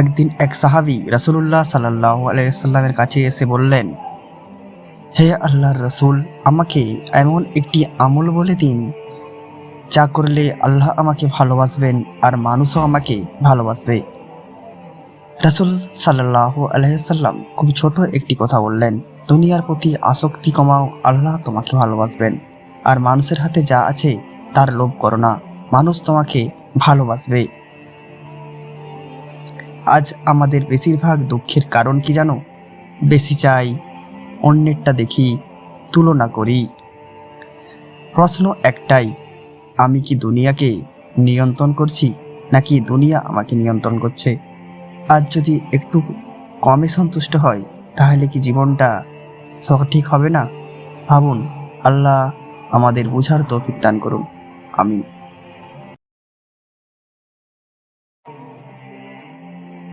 একদিন এক সাহাবি রাসুলুল্লাহ সাল্লাহ আলাইসাল্লামের কাছে এসে বললেন, হে আল্লাহর রসুল, আমাকে এমন একটি আমল বলে দিন, যা করলে আল্লাহ আমাকে ভালোবাসবেন আর মানুষও আমাকে ভালোবাসবে। রাসুল সাল্লাহ আলহাম খুব ছোট একটি কথা বললেন, দুনিয়ার প্রতি আসক্তি কমাও, আল্লাহ তোমাকে ভালোবাসবেন, আর মানুষের হাতে যা আছে তার লোভ করো না, মানুষ তোমাকে ভালোবাসবে। আজ আমাদের বেশিরভাগ দুঃখের কারণ কি জানো? বেশি চাই, অন্যেরটা দেখি, তুলনা করি। প্রশ্ন একটাই, আমি কি দুনিয়াকে নিয়ন্ত্রণ করছি, নাকি দুনিয়া আমাকে নিয়ন্ত্রণ করছে? আজ যদি একটু কমে সন্তুষ্ট হয়, তাহলে কি জীবনটা সঠিক হবে না? ভাবুন, আল্লাহ আমাদের বুঝার তৌফিক দান করুন। আমিন।